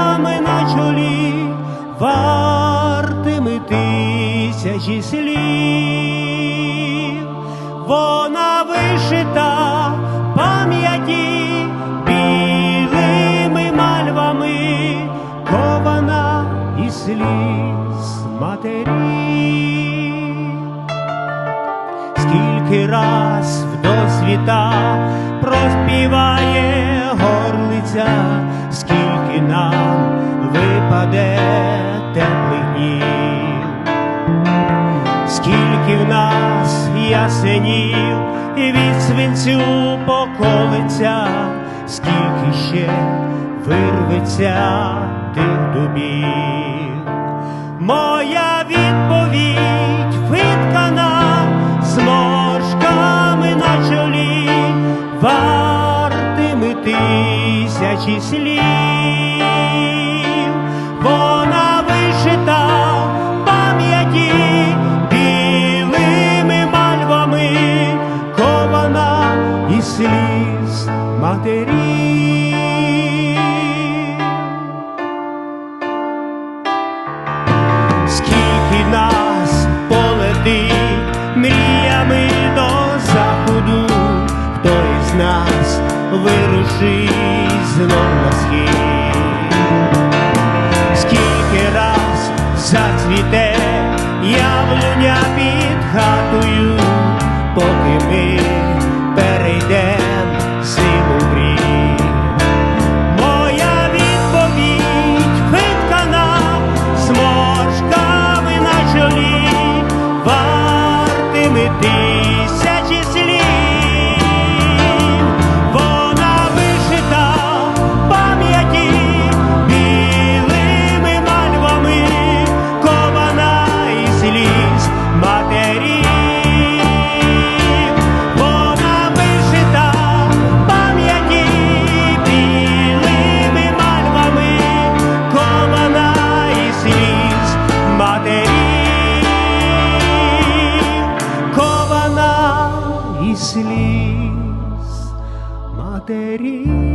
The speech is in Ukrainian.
на чолі, вартими тисячі слів. Вона вишита пам'яті білими мальвами, кована із сліз матері скільки раз в досвіта проспіває горлиця, скільки нам випаде теплих днів, скільки в нас ясенів і від свинцю поколиться, скільки ще вирветься тих дубів. Моя відповідь виткана зморшками на чолі, вартими тисячі слів. Нас вирушить знов на схід, скільки раз зацвіте яблуня під хатою, поки ми перейдем кована із сліз матері.